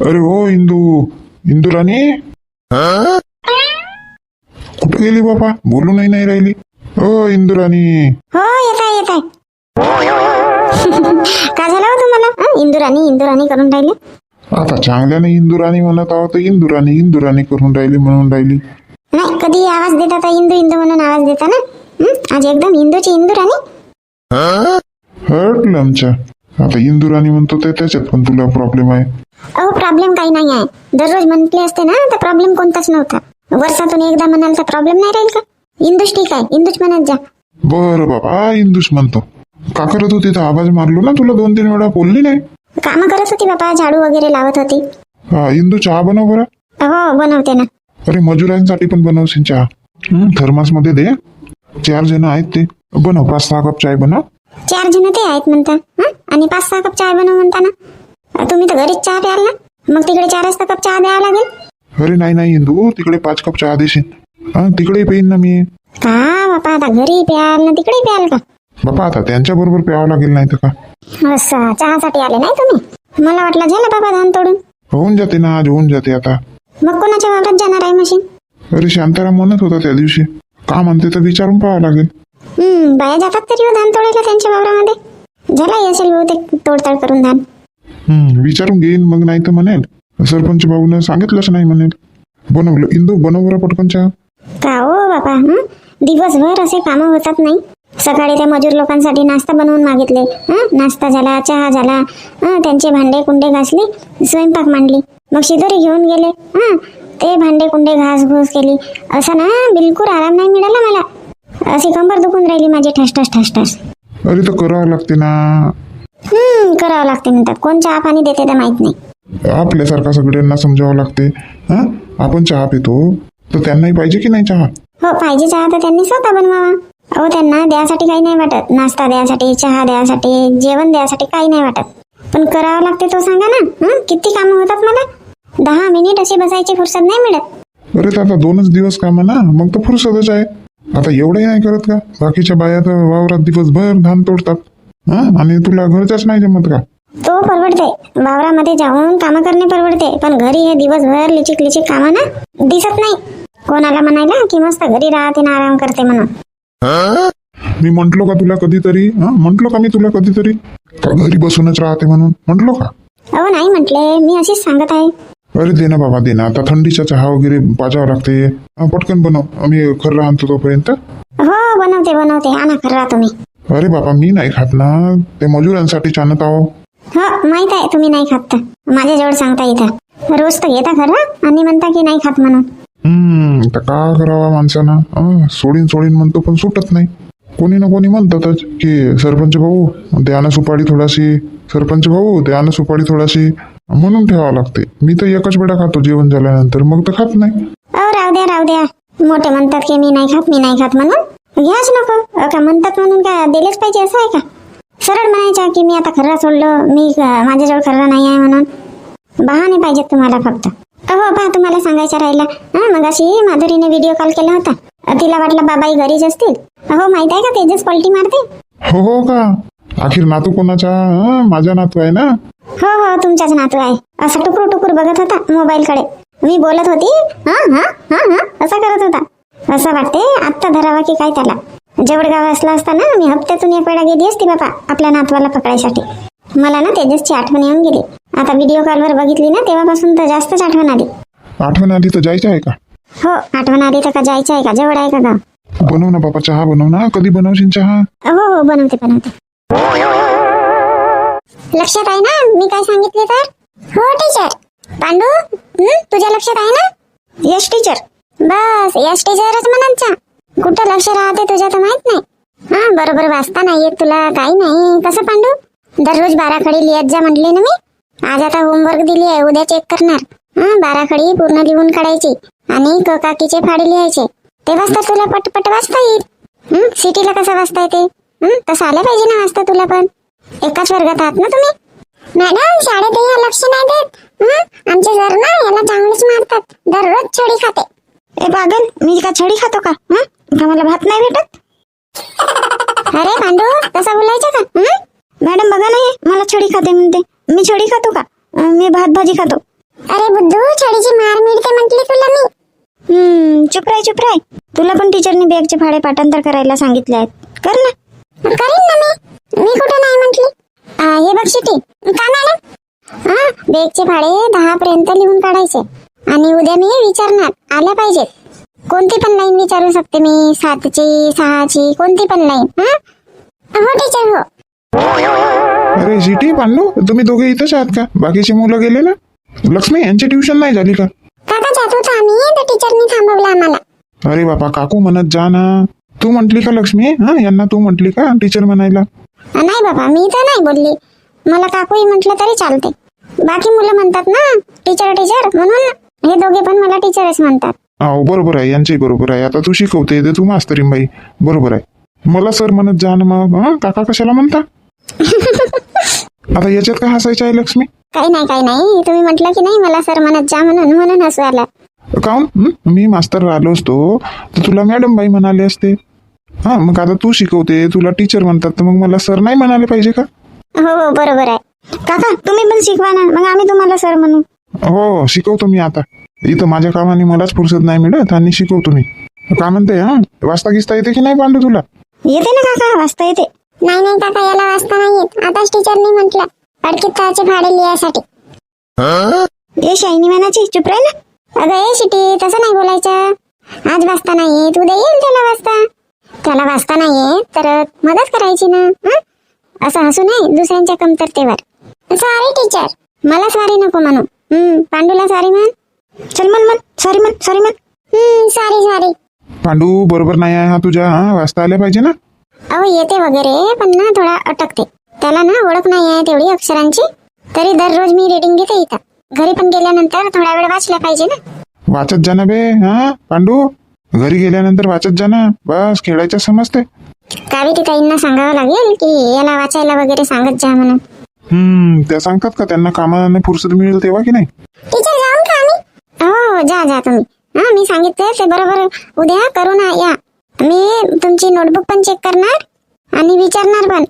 अरे हो इंदू. इंदू राणी? कुठे गेली बाबा बोलू नाही नाही राहिली. हो इंदू राणी. हो येत आहे येत आहे का झालं हो तुम्हाला? हं? इंदुराणी इंदुराणी करून राहिले? आता चांगल्याने इंदू राणी म्हणत आहोत तर इंदू राणी इंदू राणी करून राहिली म्हणून राहिली. नाही कधी आवाज देता तर इंदू इंदू म्हणून आवाज देता ना? हं? आज एकदम इंदूची इंदुराणी हटलं आमच्या आता इंदू राणी म्हणतो ते त्याच्यात पण तुला प्रॉब्लेम आहे. अहो प्रॉब्लेम काही नाही आहे दररोज म्हटले असते ना तर प्रॉब्लेम कोणताच नव्हता. वर्षातून एकदा म्हणाल तर प्रॉब्लेम नाही राहील का? इंदूच ठीक आहे इंदूच म्हणत जा. बरं बाबा इंदूच म्हणतो. का करत होती? तर आवाज मारलो ना तुला दोन तीन वेळा बोलली नाही? कामं करत होती बाबा झाडू वगैरे लावत होती. हा इंदू चहा बनव बरं. हो बनवते ना. अरे मजुरांसाठी पण बनवशील चहा. हं, थर्मासमध्ये दे. चार जण आहेत ते. बनव पाच सहा कप चाय बनव. चार जण ते आहेत म्हणता? आणि पाच सहा कप चहा बनव म्हणता ना. तुम्ही तर घरीच चहा प्याल ना. मग तिकडे चार वाजता कप चहा द्यावा लागेल. अरे नाही नाही इंदू तिकडे पाच कप चहा देशील. हा तिकडे पेईन ना मी. का बापा आता घरी प्याल ना तिकडे प्याल का? बापा आता त्यांच्या बरोबर प्यावं लागेल नाही तर का? असं चहासाठी आले नाही तुम्ही? मला वाटलं झालं बाबा धान तोडून. होऊन जाते ना आज होऊन जाते आता. मग कोणाच्या वावरात जाणार आहे मशीन? अरे शांताराम म्हणत होता त्या दिवशी. का म्हणते तर विचारून पाहावं लागेल. हम्म बाया जातात तरी हो धान तोडायला त्यांच्या वावरामध्ये. झाला असेल बहुतेक तोडताड करून धान. हम्म विचारून घेईन मग नाही तर म्हणेल. सरपंच भाऊनं सांगितलंच नाही म्हणेल. बनवलं इंदू बनव बरं पटकन चहा? का हो हं? दिवसभर असे कामं होतात नाही. सकाळी त्या मजूर लोकांसाठी नाश्ता बनवून मागितले. हं? नाश्ता झाला चहा झाला. हं? त्यांचे भांडे कुंडे घासले स्वयंपाक मांडली. मग शिदोरी घेऊन गेले. हं? ते भांडे कुंडे घास घूस केली. असं ना बिलकुल आराम नाही मिळाला मला. अशी कंबर दुखून राहिली माझी ठसठस ठसठस. अरे तर करावं लागते ना. हम्म करावं लागते म्हणतात. कोण चहा पाणी देते तर माहीत नाही. आपल्यासारखा सगळ्यांना समजावं लागते. हा? आपण चहा पितो. तर त्यांनाही पाहिजे की नाही चहा? हो पाहिजे चहा तर त्यांनी स्वतः बनवावा. अहो त्यांना द्यासाठी काही नाही वाटत. नाश्ता द्यासाठी चहा द्यासाठी जेवण द्यासाठी काही नाही वाटत. पण करावं लागते तो सांगा ना. हं? किती कामं होतात मला? दहा मिनिट अशी बसायची फुरसत नाही मिळत. अरे तर आता दोनच दिवस काम ना. मग तर फुरसतच आहे. आता एवढंही नाही करत का? बाकीच्या बाया तर वावरात दिवसभर धान तोडतात. हा? आणि तुला घरच्याच नाही जमत का? तो परवडते. वावरामध्ये जाऊन कामं करणे परवडते. पण घरी हे दिवसभर लिचिक लिचिक कामं ना दिसत नाही. कोणाला म्हणायला की मस्त घरी राहते ना आराम करते म्हणून. मी म्हंटलो का तुला कधीतरी? हा? म्हंटलो का मी तुला कधीतरी? का घरी बसूनच राहते म्हणून. म्हंटलो का? अहो नाही म्हटले. मी अशीच सांगत आहे. अरे दे ना बाबा दे ना. आता थंडीचा चहा वगैरे पाजावं लागते. हा, पटकन बनव. मी खरं आणतो तोपर्यंत. हो बनवते बनवते. आणा खरा तुम्ही अरे बाबा मी नाही खात ना. ते मजुरांसाठी आणत आहो. हो माहीत आहे तुम्ही नाही खात तर. माझ्याजवळ सांगता इथं रोज तर घेता खरं आणि म्हणता की नाही खात म्हणून. हम्म तर का करावा माणसानं? सोडीन सोडीन म्हणतो पण सुटत नाही. कोणी ना कोणी म्हणतातच की सरपंच भाऊ द्या ना सुपारी थोडाशी सरपंच भाऊ द्या ना सुपारी थोडाशी. म्हणून ठेवावं लागते. मी तर एकच वेळा खातो जेवण झाल्यानंतर मग तर खात नाही. राहू द्या राहू द्या. मोठे म्हणतात की मी नाही खात मी नाही खात म्हणून. घ्याच नको. अहो, का म्हणतात म्हणून का दिलेच पाहिजे असं आहे का? सरळ म्हणायच्या की मी आता खर्रा सोडलो मी माझ्याजवळ खर्रा नाही आहे म्हणून. बहाणे पाहिजेत तुम्हाला फक्त. अहो पहा तुम्हाला सांगायचं राहिला. हा मग अशी माधुरीने व्हिडिओ कॉल केला होता. तिला वाटलं बाबाई घरीच असतील. हो माहीत आहे का तेजस पलटी मारते? हो हो का? अखेर नातू कोणाचा? माझा नातू आहे ना? हो हो तुमचाच नातू आहे. असा टुकूर टुकूर बघत होता मोबाईल कडे मी बोलत होती हा हा हा हा असा करत होता. असं वाटते आत्ता धरावा की काय त्याला? जवळगाव असला असता ना मी हप्त्यातून एक वेळा गेली असती बापा आपल्या नातवाला पकडायसाठी. मला ना तेजसची आठवण येऊन गेली. आता व्हिडिओ कॉलवर बघितली ना तेव्हापासून तर जास्तच आठवण आली. आठवण आली तर जायचं आहे का? हो आठवण आली तर का जायचं आहे का? जवळ आहे का गाव? बनव ना बाबा चहा बनव ना. कधी बनवशील चहा? हो हो बनवते बनवते. लक्षात आहे ना मी काय सांगितले तर? हो टीचर पांडू? तुझ्या लक्षात आहे ना? यश टीचर बस यश टीचरच म्हणायचा कुठं लक्ष राहते तुझ्या तर माहीत नाही. हा बरोबर वाचता नाहीये तुला काही नाही. कसं पांडू? दररोज बारा खडी लिहत जा म्हटले ना मी. आज आता होमवर्क दिली आहे उद्या चेक करणार. हा बारा खडी पूर्ण लिहून काढायची आणि क काकीचे फाडे लिहायचे. तेव्हाच तर तुला पटपट वाचता येईल. हं? सिटीला कसं वाचता येते हं? तसं आलं पाहिजे ना वाचता तुला पण. एकाच वर्गात आहात ना तुम्ही? मॅडम शाळेत लक्ष नाही देत. हं? आमचे सर ना याला चांगलेच मारतात. दररोज छडी खाते. ए पागल मी का छडी खातो का? हं? का मला भात नाही भेटत? अरे पांडू तसं बोलायचं का? हं? मॅडम बघा नाही मला छडी खाते म्हणते. मी छडी खातो का? अं, मी भात भाजी खातो. अरे बुद्धू छडीची मार मिळते म्हटली तुला मी. हम्म चुप राय चुप राय. तुला पण टीचरनी बॅगचे भाडे पाठांतर करायला सांगितले आहेत. कर ना. करीन ना मी. मी कुठं नाही म्हटली. हे बघ शिटी. का मॅडम? हा बेगचे भाडे दहा पर्यंत लिहून काढायचे. आणि उद्या मी विचारणार. आल्या पाहिजेत. कोणती पण लाईन विचारू शकते मी. सातची सहाची कोणती पण लाईन हा? हो टीचर हो. अरे सिटी पांडू तुम्ही दोघे इथंच आहात का? बाकीचे मुलं गेले ना? लक्ष्मी यांची ट्युशन नाही झाली का? काका जात होतो आम्ही. तर टीचरनी थांबवलं आम्हाला. अरे बापा काकू म्हणत जा ना. तू म्हंटली का लक्ष्मी? हा यांना तू म्हंटली का टीचर म्हणायला? नाही बाबा मी तर नाही बोलली. मला काकूही म्हटलं तरी चालते. बाकी मुलं म्हणतात ना टीचर टीचर म्हणून हे दोघे पण मला टीचरच म्हणतात. हो बरोबर आहे. यांचंही बरोबर आहे. आता तू शिकवते ते तू मास्तरीन बाई. बरोबर आहे. मला सर म्हणत जा ना मग. हं? काका कशाला म्हणता? आता याच्यात काय हसायचं आहे लक्ष्मी? काही नाही काही नाही. तुम्ही म्हटलं की नाही मला सर म्हणत जा म्हणून म्हणून हसू आलं काऊन हं? मी मास्तर आलो असतो. तर तुला मॅडम बाई म्हणाले असते. हा मग आता तू शिकवते. तुला टीचर म्हणतात. तर मग मला सर नाही म्हणाले पाहिजे का? हो हो बरोबर आहे. काका तुम्ही पण शिकवा ना. मग आम्ही तुम्हाला सर म्हणू. हो शिकवतो मी आता. इथं माझ्या कामाने मलाच फुरसत नाही मिळत आणि शिकवतो मी. काय म्हणते हा? वाचता गिचता येते की नाही पांडू तुला? येते ना काका वाचता येते. नाही नाही काका याला वाचता नाही येत. आताच टीचरनी म्हटलं अडकित्ताचे भाडे लिहायसाठी. ए शायनी मॅनाची चुप राय ना. अगं ए शिटी तसं नाही बोलायचं. आज वाचता नाही येत उद्या येईल त्याला वाचता. त्याला वाचता नाही येत तर मदत करायची ना हं? असं हसू नये दुसऱ्यांच्या कमतरतेवर. सॉरी टीचर मला सॉरी नको म्हणू. हम्म. पांडूला सॉरी म्हण. चल मन मन सॉरी मन सॉरी मन हम्म सॉरी सॉरी पांडू बरोबर नाही आहे हा तुझ्या हा? वाचता आल्या पाहिजे ना? अहो येते वगैरे पण ना थोडा अटकते. त्याला ना ओळख नाही आहे तेवढी अक्षरांची. तरी दररोज मी रिडिंग घेते इथं. घरी पण गेल्यानंतर थोडा वेळ वाचल्या पाहिजे ना. वाचत जा ना बे हा? पांडू घरी गेल्यानंतर वाचत जा ना. बस खेळायचं समजते कावेरी ताईंना सांगावं लागेल की याला वाचायला वगैरे सांगत जा म्हणून. हम्म त्या सांगतात का त्यांना कामाने फुरसत मिळेल तेव्हा की नाही? टीचर जाऊन का आम्ही? हो हो, जा जा तुम्ही. हा मी सांगितलं ते बरोबर. उद्या करू ना या. मी तुमची नोटबुक पण चेक करणार आणि विचारणार पण.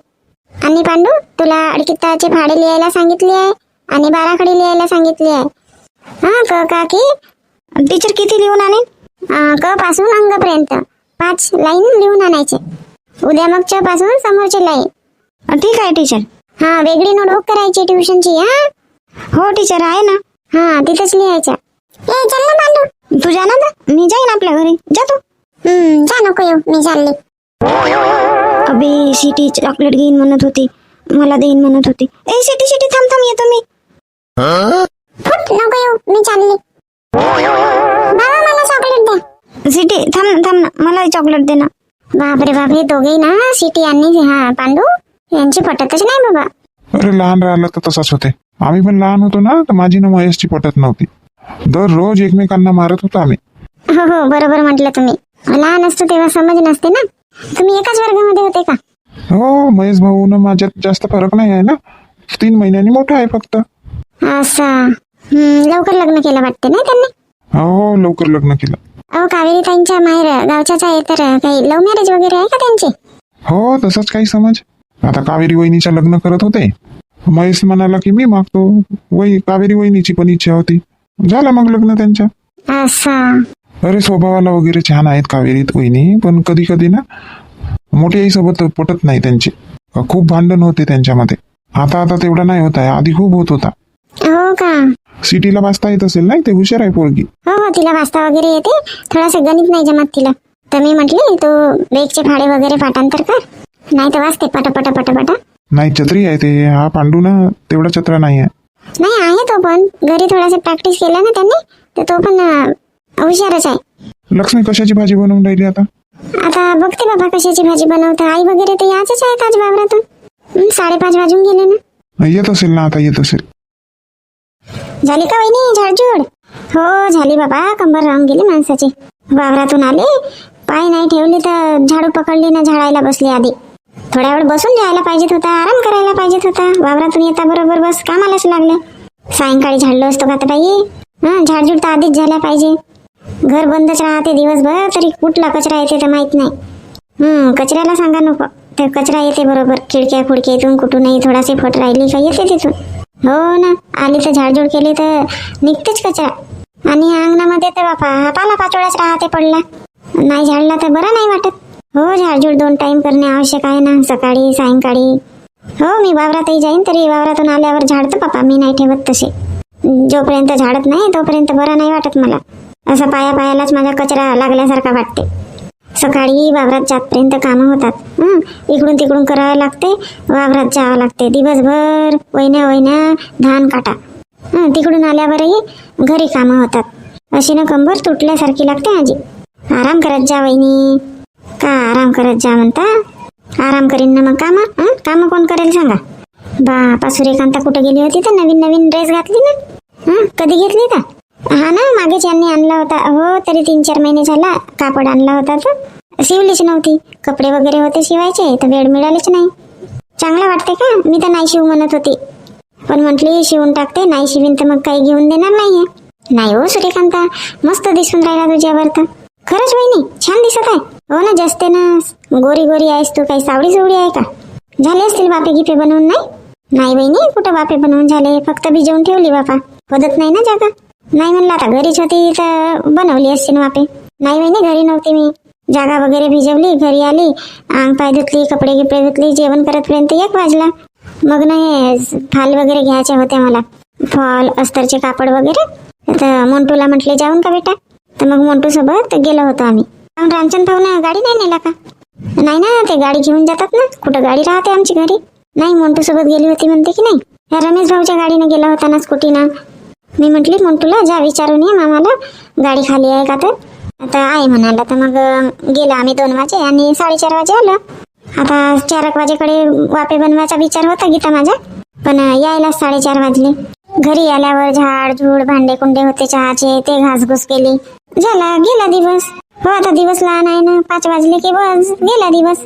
आणि पांडू तुला अडकित्ताचे भाडे लिहायला सांगितले आहे आणि बाराखडी लिहायला सांगितली आहे. हा क काकी टीचर किती लिहून आणेन अं, क पासून अंगपर्यंत. पाच लाईन लिहून आणायचे. उद्या मग च पासून समोरची लाईन. ठीक आहे टीचर. हा वेगळी नोटबुक करायची ट्युशनची हा? हो टीचर आहे ना. हा तिथेच लिहायच्या. ए चल ना पांडू तू जा ना आता. मी जाईन आपल्या घरी. जा तू. हम्म जा नको येऊ. मी चालली अबे सिटी चॉकलेट घेईन म्हणत होती. मला देईन म्हणत होती. ए सिटी सिटी थांब थांब येतो मी. फुट नको येऊ. मी चालली. बाबा मला चॉकलेट द्या. सिटी थांब थांब ना. मला चॉकलेट दे ना. बापरे बापरे दोघे ना सिटी आणि हा पांडू. यांची पटतच नाही बाबा. अरे लहान राहिलं तर तसाच होते. आम्ही पण लहान होतो ना तर माझी ना महेशची पटत नव्हती. दररोज एकमेकांना मारत होतो आम्ही. हो हो बरोबर म्हटलं तुम्ही. लहान असतो तेव्हा समज नसते ना. तुम्ही एकाच वर्गामध्ये होते का? हो महेश भाऊ ना माझ्यात जास्त फरक नाही आहे ना. तीन महिन्यांनी मोठा आहे फक्त. असं. लवकर लग्न केलं वाटते ना त्यांनी? हो लवकर लग्न केलं. अहो कावेरी ताईंच्या माहेर गावच्याच आहे तर काही लव्ह मॅरेज वगैरे आहे का त्यांची? हो तसंच काही समज. आता कावेरी वहिनीच्या लग्न करत होते. महेश म्हणाला की मी मागतो. वही कावेरी वहिनीची पण इच्छा होती. झालं मग लग्न त्यांच्या? असं. अरे स्वभावाला वगैरे छान आहेत कावेरीत वहिनी पण कधी कधी ना मोठी आईसोबत पटत नाही त्यांची. खूप भांडण होते त्यांच्यामध्ये. आता आता तेवढा नाही होत आहे. आधी खूप होत होता. हो का? सिटीला वाचता येत असेल नाही ते हुशार आहे पोरगी. हो हो तिला वाचता वगैरे येते. थोडंसं गणित नाही जमत तिला. तर मी म्हटली तू बेगचे फाडे वगैरे पाठांतर कर. नाही तर वाचते पटा पटा पटा पटा. नाही छत्री आहे ते. हा पांडू ना तेवढा छत्रा नाही आहे. नाही आहे तो पण. घरी थोडासा प्रॅक्टिस केला ना त्यांनी तर तो पण अं, हुशारच आहे. लक्ष्मी कशाची भाजी बनवून राहिली आता? आता बघते बाबा कशाची भाजी बनवता. आई वगैरे तर याचच आहेत आज वावरातून. हं, साडेपाच वाजून गेले ना. येत असेल ना आता येत असेल. झाली का वहिनी झाडझूड? हो झाली बाबा. कंबर राहून गेली माणसाची. वावरातून आले. पाय नाही ठेवले तर झाडू पकडली ना झाडायला बसली आधी. थोड्या वेळ बसून जायला पाहिजेत होता आराम करायला पाहिजेत होता. वावरातून येता बरोबर बस कामालाच लागले. सायंकाळी झाडलो असतो का तर बाई हा झाडझूड तर आधीच झाल्या पाहिजे. घर बंदच राहते दिवसभर तरी कुठला कचरा येते तर माहीत नाही. हम्म कचऱ्याला सांगा नको. तर कचरा येते बरोबर. खिडक्या खुडक्या इथून कुठूनही थोडासे फट राहिली का येते तिथून. हो ना आली तर झाडझूड केली तर निघतेच कचरा. आणि अंगणामध्ये तर बापा हा पाला पाचोळाच राहते पडला. नाही झाडला तर बरं नाही वाटत. हो झाडझूड दोन टाइम करणे आवश्यक आहे ना सकाळी सायंकाळी. हो मी वावरातही जाईन तरी वावरातून आल्यावर झाडतो बापा मी नाही ठेवत तसे. जोपर्यंत झाडत नाही तोपर्यंत बरं नाही वाटत मला. असं पाया पायालाच माझा कचरा लागल्यासारखा वाटते. सकाळी वावरात जातपर्यंत कामं होतात. हं, इकडून तिकडून करावं लागते वावरात जावं लागते. दिवसभर वैन्या वैन्या धान काटा. हं, तिकडून आल्यावरही घरी कामं होतात. अशी ना कंबर तुटल्यासारखी लागते आजी आराम करत जा वहिनी. का आराम करत जा म्हणता. आराम करीन ना मग कामं? हं? कामं कोण करेल सांगा? बापा सूर्यकांता कुठे गेली होती तर नवीन नवीन ड्रेस घातली ना? हं? कधी घेतली का हा ना मागेच यांनी आणला होता. हो तरी तीन चार महिने झाला कापड आणला होता तर शिवलीच नव्हती. कपडे वगैरे होते शिवायचे तर वेळ मिळालीच नाही. चांगलं वाटते का? मी तर नाही शिव म्हणत होती. पण म्हटली शिवून टाकते नाही शिवीन तर मग काही घेऊन देणार नाहीये. नाही हो सूर्यकांता. मस्त दिसून राहिला तुझ्यावर तर. खरंच वहिनी छान दिसत आहे. हो ना जास्त ना. गोरी गोरी आहेस तू काही सावळी जुवळी आहे का? झाले असतील बापे गिपे बनवून नाही? नाही बहिणी कुठं बापे बनवून झाले? फक्त भिजवून ठेवली बापा पदत नाही ना जागा? नाही म्हणलं आता घरीच होती तर बनवली असती ना बापे नाही वहिनी घरी नव्हती मी. जागा वगैरे भिजवली घरी आली. अंग पाय धुतली कपडे गिपडे धुतली जेवण करतपर्यंत एक वाजला. मग नाही फाल वगैरे घ्यायचे होते मला. फॉल अस्तरचे कापड वगैरे. तर मोंटूला म्हटले जाऊन का बेटा? तर मग मोंटू सोबत गेलो होतो आम्ही. मग रामचंद भाऊ गाडी नाही नेला का? नाही ना ते गाडी घेऊन जातात ना. कुठं गाडी राहते आमची घरी. नाही मोंटू सोबत गेली होती म्हणते की नाही. रमेश भाऊच्या गाडीने गेला होता ना स्कूटीनं. मी म्हटली मोंटूला जा विचारून ये मामाला. गाडी खाली आहे का तर? आता आहे म्हणाला तर मग गेलो आम्ही दोन वाजे आणि साडेचार वाजे आलो. आता चार एक वाजेकडे वापे बनवायचा विचार होता गीता माझा पण यायला साडेचार वाजले. घरी आल्यावर झाड झूड भांडे कुंडे होते चहाचे ते घासघूस केली. झाला गेला दिवस. हो आता दिवस लहान आहे ना. पाच वाजले की बस गेला दिवस.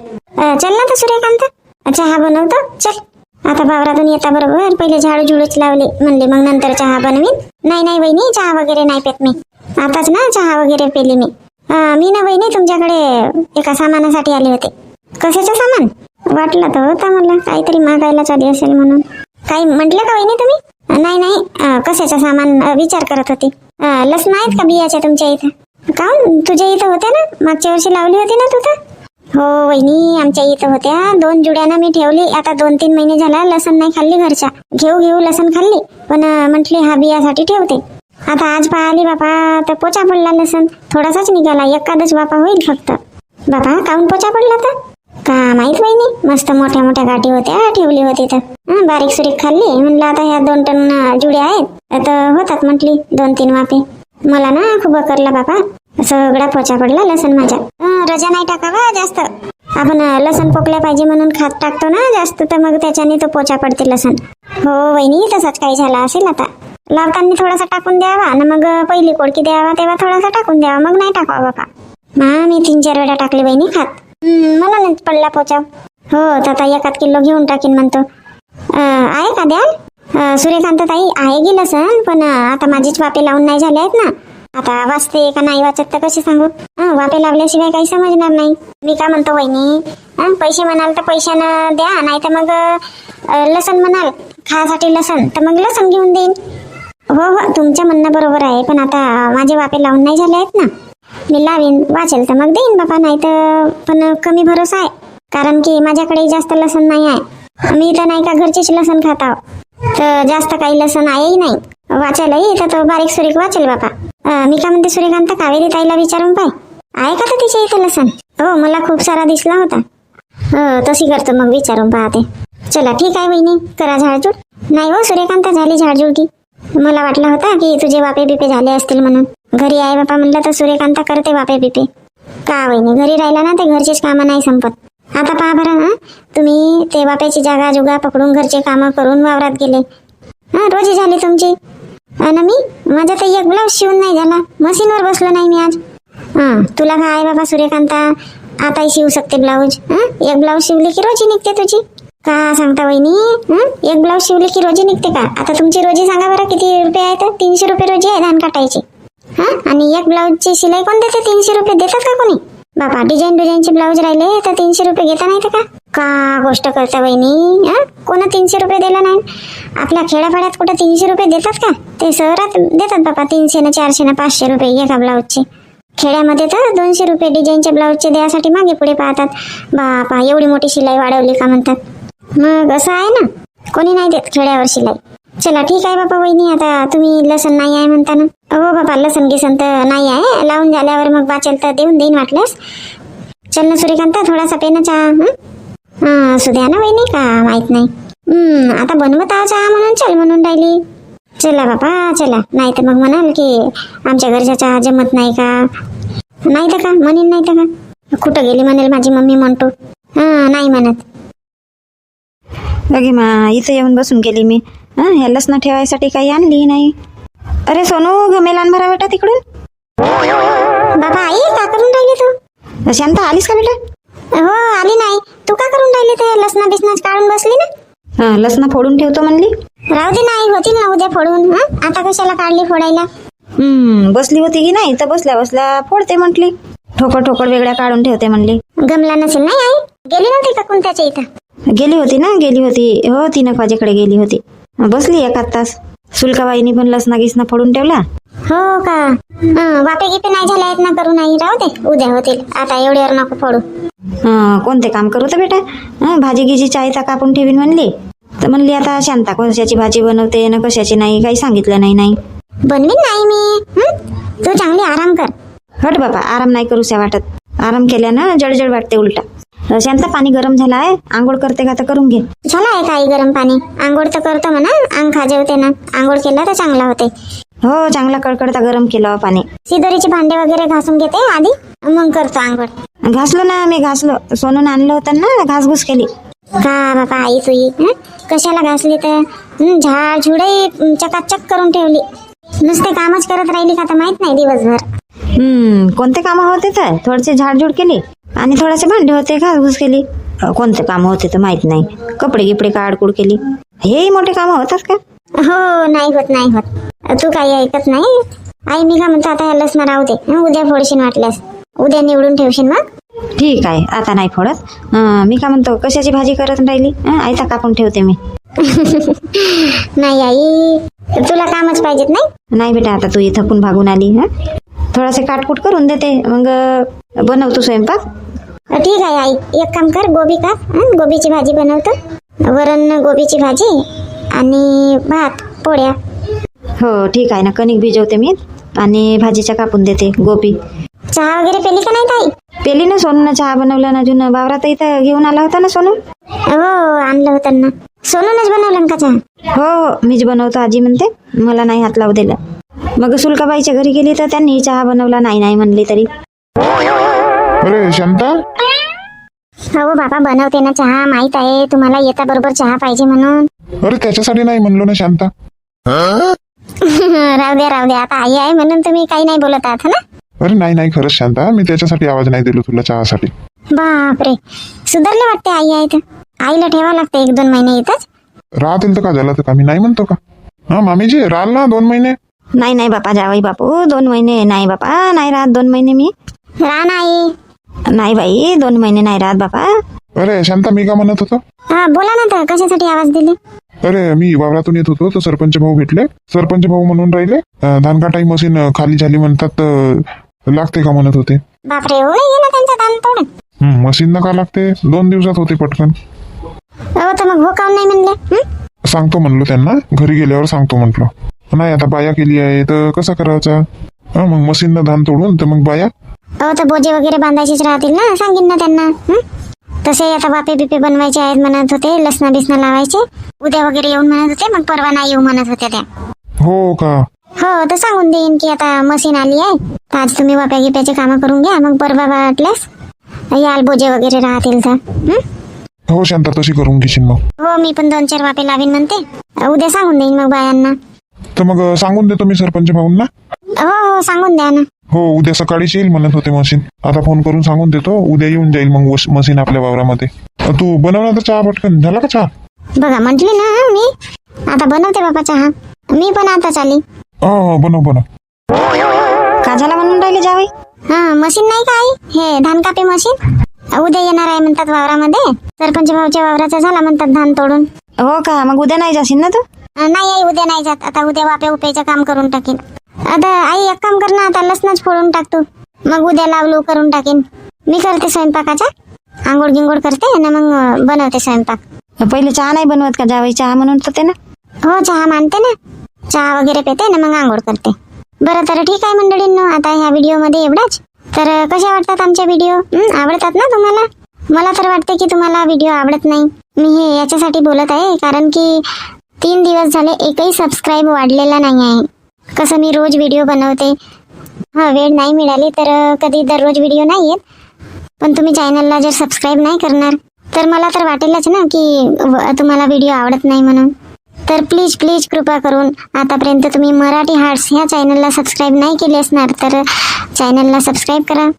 चल ना तर सूर्यकांत. चहा बनवतो. चल. आता वावरातून येता बरोबर. पहिले झाडू झुडूच लावले. म्हणले मग नंतर चहा बनवीन. नाही नाही वहिनी चहा वगैरे नाही पेत मी. आताच ना चहा वगैरे पेली मी. मी ना वहिनी तुमच्याकडे एका सामानासाठी आले होते. कशाचं सामान? वाटलं तर होता मला. काहीतरी मागायला चालली असेल म्हणून. काही म्हटलं का वहिनी तुम्ही? नाही नाही. कशाचा कशाचं सामान विचार करत होती. लस आहेत का बियाच्या तुमच्या इथं? काऊन तुझ्या इथं होत्या ना? मागच्या वर्षी लावली होती ना तू तर? हो वहिनी आमच्या इथं होत्या. दोन जुड्यानं मी ठेवली. आता दोन तीन महिने झाला लसण नाही खाल्ली घरच्या. घेऊ घेऊ लसण खाल्ली. पण म्हटली हा बियासाठी ठेवते. आता आज पाहिली बापा तर पोचा पडला लसण. थोडासाच निघाला. एखादच बापा होईल फक्त. बापा काऊन पोचा पडला तर? का माहीत वहिनी? मस्त मोठ्या मोठ्या गाठी होत्या ठेवली होती तर. बारीक सुरीक खाल्ली. म्हणलं आता ह्या दोन टन जुड्या आहेत. तर होतात म्हटली दोन तीन वापे मला ना खूप करला बापा सगळा पोचा पडला लसण माझ्या. रजा नाही टाकावा जास्त. आपण लसण पोकल्या पाहिजे म्हणून खात टाकतो ना जास्त तर मग त्याच्याने तो पोचा पडते लसण. हो वहिनी तसंच काही झाला असेल आता. लावताना थोडासा टाकून द्यावा ना मग पहिली कोडकी द्यावा तेव्हा थोडासा टाकून द्यावा. मग नाही टाकावा बापा मी तीन चार वेळा टाकली बहिणी खात. मला नाही पडला पोचा हो तर आता एकात किलो घेऊन टाकीन म्हणतो. आहे का द्याल? सूर्यकांत ताई आहे गेलं सण पण आता माझीच वापे लावून नाही झाले आहेत ना. आता वाचते का नाही वाचत तर कसे सांगू? वापे लावल्याशिवाय काही समजणार नाही. मी का म्हणतो वहिनी? पैसे म्हणाल तर पैशानं द्या नाही तर मग लसण म्हणाल खासाठी लसण तर मग लसण घेऊन देईन. हो हो तुमच्या म्हणणं बरोबर आहे पण आता माझे वापे लावून नाही झाले आहेत ना. मी लावीन वाचेल तर मग देईन बाबा नाही तर पण कमी भरोसा आहे. कारण की माझ्याकडे जास्त लसण नाही आहे. मी तर नाही का घरचेच लसण खात आहो तर जास्त काही लसण आहेही नाही. वाचायलाही तर तो बारीक सुरीक वाचेल बाबा. मी का म्हणते सूर्यकांत कावेरी ताईला विचारून पाय. आहे का तर तिच्या इथे लसण? हो मला खूप सारा दिसला होता. हो तशी करतो मग विचारून पाहते. चला ठीक आहे बहिणी करा झाडझूड. नाही हो सूर्यकांत झाली झाडझूड की मला वाटलं होता की तुझे वापे बिपे झाले असतील म्हणून. घरी आहे बापा म्हणलं तर सूर्यकांत करते बापे बिपे. का वहिनी घरी राहिला ना ते घरचेच कामं नाही संपत. आता पहा बरं हा? तुम्ही ते वाप्याची जागा जुगा पकडून घरचे कामं करून वावरात गेले. हा रोजी झाली तुमची. आणि मी? माझा तर एक ब्लाऊज शिवून नाही झाला. मशीनवर बसलो नाही मी आज. हा तुला काय आहे बाबा सूर्यकांता आताही शिवू शकते ब्लाऊज हा? एक ब्लाऊज शिवली की रोजी निघते तुझी? का सांगता वहिनी? हं? एक ब्लाऊज शिवली की रोजी निघते का? आता तुमची रोजी सांगा बरं किती रुपये आहे तर तीनशे रुपये रोजी आहे धान काटायची. हा? आणि एक ब्लाऊजची शिलाई कोण देते? तीनशे रुपये देतात का कोणी? बाबा डिझाईन डिझाईनचे ब्लाऊज राहिले तर तीनशे रुपये घेता नाही तर का? का गोष्ट करता बहिणी हा? कोणा तीनशे रुपये दिला नाही? आपल्या खेड्यापाड्यात कुठं तीनशे रुपये देतात का? ते शहरात देतात बाबा तीनशे ना चारशे ना पाचशे रुपये एका ब्लाऊजचे. खेड्यामध्ये तर दोनशे रुपये डिझाईनच्या ब्लाऊजचे द्यासाठी मागे पुढे पाहतात. बापा एवढी मोठी शिलाई वाढवली का म्हणतात? मग असं आहे ना? कोणी नाही देत खेड्यावर शिलाई. चला ठीक आहे बापा वहिनी आता तुम्ही लसण नाही आहे म्हणता ना हो बाबा लसन गिसन तर नाही आहे. लावून झाल्यावर मग वाचेल तर देऊन देईन वाटल्यास. चल ना सूर्यकांत थोडासा पेना चहा हं? हा असू द्या ना वहिनी का माहीत नाही. हम्म आता बनवत आहो चहा म्हणून चल म्हणून राहिली. चला बाबा चला. नाही तर मग म्हणाल की आमच्या घरच्या चहा जमत नाही का? नाही तर का? म्हणेन नाही तर का? कुठं गेली म्हणेल माझी मम्मी म्हणतो. हा नाही म्हणत. बघे मा इथं येऊन बसून गेली मी. हं ह्या लसणं ठेवायसाठी काही आणली नाही. अरे सोनू आण भरा बेटा तिकडून. बाबा आई का करून राहिली तू? शांत आलीस का बेटा? हो आली नाही तू का करून राहिली ते लसणा बिसनाच काढून बसली ना? हं लसणं फोडून ठेवतो म्हणली. राहू दे नाही होतील ना उद्या फोडून हा? आता कशाला काढली फोडायला? हम्म बसली होती की नाही तर बसल्या बसल्या फोडते म्हटली. ठोकळ ठोकळ वेगळ्या काढून ठेवते म्हणली. गमला नसेल नाही आई? गेली नव्हती का कोणत्याच्या इथं? गेली होती ना गेली होती. हो तीन एक वाजेकडे गेली होती. बसली एखाद तास. सुलकाबाईनी पण लसणा गिसना फोडून ठेवला हो का? हं, वापे गिपे नाही झाले आहेत ना करू नाही राहू दे उद्या होतील. आता एवढ्यावर नको हं, कोणते काम करू तर बेटा? हं, भाजी गिजी चायता कापून ठेवीन म्हणली. तर म्हणली आता शांता कशाची भाजी बनवते ना कशाची नाही काही सांगितलं नाही नाही. बनवीन नाही मी. हं? तू चांगली आराम कर. हट बाबा आराम नाही करूशा वाटत. आराम केल्यानं जळजळ वाटते उलटा. शांता पाणी गरम झाला आहे आंघोळ करते का तर करून घे. झालं आहे काही गरम पाणी. आंघोळ तर करतो म्हणा. अंग खाजवते ना. आंघोळ केला तर चांगला होते. हो चांगला कडकडता गरम केलं पाणी. सिदोरीचे भांडे वगैरे घासून घेते आधी. मग करतो आंघोळ. घासलो ना मी घासलो. सोनून आणलं होतं ना घासघूस केली. का बाबा आई तुई? हं? कशाला घासली तर? हं, झाड झुडही चकाचक करून ठेवली. नुसते कामच करत राहिली का तर माहीत नाही दिवसभर. हम्म कोणते कामं होते तर? थोडेसे झाडझूड केली आणि थोडेसे भांडे होते घासघूस केली. कोणते कामं होते तर माहीत नाही. कपडे गिपडे काढकुड केली. हेही मोठे कामं होतात का? हो नाही होत नाही होत. तू काही ऐकत नाही? आई मी का म्हणतो आता ह्या लसणा राहू दे. हं, उद्या फोडशील वाटल्यास. उद्या निवडून ठेवशील मग. ठीक आहे आता नाही फोडत. मी का म्हणतो कशाची भाजी करत राहिली? आयता कापून ठेवते मी. नाही आई. तुला कामच पाहिजेत नाही? नाही बेटा आता तू इथं थकून भागून आली हं? थोडासे काटकूट करून देते. मग बनवतो स्वयंपाक. ठीक आहे आई. एक काम कर गोबी काप हं, गोबीची भाजी बनवतो. वरण गोबीची भाजी आणि भात पोळ्या. हो ठीक आहे ना. कणिक भिजवते मी आणि भाजीच्या कापून देते गोपी चहा वगैरे पेली का नाही ताई? पेली ना सोनूनं चहा बनवला ना अजून वावरात इथं घेऊन आला होता ना सोनू? हो आणलं होतं ना. सोनूनच बनवलं ना का चहा? हो हो मीच बनवतो आजी म्हणते. मला नाही हात लावू दिला. मग सुलकाबाईच्या घरी गेली तर त्यांनी चहा बनवला. नाही नाही म्हणली तरी. अरे शांता? हो बाबा बनवते ना चहा. माहीत आहे तुम्हाला येता बरोबर चहा पाहिजे म्हणून. अरे त्याच्यासाठी नाही म्हणलो ना शांता. राहू द्या राहू द्या. आता आई आहे म्हणून तुम्ही काही नाही बोलत आहात ना? अरे नाही नाही खरंच शांता. मी त्याच्यासाठी आवाज नाही दिलो तुला चहासाठी. बापरे. सुधारले वाटते आई आहे तर आईला ठेवा लागते एक दोन महिने इथंच? राहतील तर का झालं तर का मी नाही म्हणतो का? हा मामीजी राहाल ना दोन महिने. नाही नाही बापा जावई बापू दोन महिने नाही बापा नाही राहत दोन महिने मी. राहा ना आई नाही बाई दोन महिने नाही राहत बापा. अरे शांता मी का म्हणत होतो? हा बोला ना तर कशासाठी आवाज दिले? अरे मी वावरातून येत होतो तर सरपंच भाऊ भेटले. सरपंच भाऊ म्हणून राहिले. अं, धान काटाई मशीन अं, खाली झाली म्हणतात तर लागते का म्हणत होते? बापरे एवढं गेलं त्यांचं दान तोडून हं, मशीन ना का लागते. दोन दिवसात होते पटकन. हो तर मग हो काऊन नाही म्हणले? हं? सांगतो म्हणलो त्यांना. घरी गेल्यावर सांगतो म्हटलं. नाही आता बाया केली आहे तर कसं करायचा? हा मग मशीननं धान तोडून तर मग बाया? हो तर बोजे वगैरे बांधायचेच राहतील ना सांगेन ना त्यांना हं? तसे आता वापे बिपे बनवायचे आहेत म्हणत होते लसणा बिसना लावायचे. उद्या वगैरे येऊन म्हणत होते मग परवा नाही येऊ म्हणत होत्या त्या. हो का? हो तर सांगून देईन की आता मशीन आली आहे. तर आज तुम्ही वाप्या गिप्याचे कामं करून घ्या मग परवा वाटल्यास याल बोजे वगैरे राहतील तर हं? हो शांता तशी करून घेशील मग. हो मी पण दोन चार वापे लावीन म्हणते. उद्या सांगून देईन मग बायांना. तर मग सांगून देतो मी सरपंच भाऊंना. हो हो सांगून द्या ना. हो उद्या सकाळीच येईल म्हणत होते मशीन. आता फोन करून सांगून देतो उद्या येऊन जाईल मग मशीन आपल्या वावरामध्ये. तू बनवला तर चहा पटकन. झाला का चहा? बघा म्हटली ना मी. आता बनवते बाबा चहा मी पण आता चाली. हो हो बनव बनव. का झाला म्हणून राहिले जावई? हा मशीन नाही का आई? हे धान कापी मशीन? उद्या येणार आहे म्हणतात वावरामध्ये. सरपंच भाऊच्या वावराचा झाला म्हणतात धान तोडून. हो का मग उद्या नाही जाशील ना तू? नाही आई उद्या नाही जात. आता उद्या वाप्या उप्याचं काम करून टाकीन. आता आई एक काम कर ना आता लसणच फोडून टाकतो मग उद्या लावलो करून टाकीन. मी करते स्वयंपाकाचा आंघोळ गिंगोळ करते आणि मग बनवते स्वयंपाक. पहिले चहा नाही बनवत का? जावई चहा म्हणून होते ना. हो चहा मानते ना. चहा वगैरे पिते ना मग आंघोळ करते. बरं तर ठीक आहे मंडळींनो. आता ह्या व्हिडिओमध्ये एवढाच. तर कशा वाटतात आमचे व्हिडिओ? आवडतात ना तुम्हाला? मला तर वाटते की तुम्हाला व्हिडिओ आवडत नाही. मी हे याच्यासाठी बोलत आहे कारण की तीन दिवस झाले एकही सबस्क्राईब वाढलेला नाही आहे. कसं मी रोज व्हिडिओ बनवते? हा वेळ नाही मिळाली तर कधी दररोज व्हिडिओ नाही येत. पण तुम्ही चॅनलला जर सबस्क्राईब नाही करणार तर मला तर वाटेलच ना की तुम्हाला व्हिडिओ आवडत नाही म्हणून. तर प्लीज प्लीज कृपा करून आतापर्यंत तुम्ही मराठी हार्ट्स ह्या चॅनलला सबस्क्राईब नाही केले असणार तर चॅनलला सबस्क्राईब करा.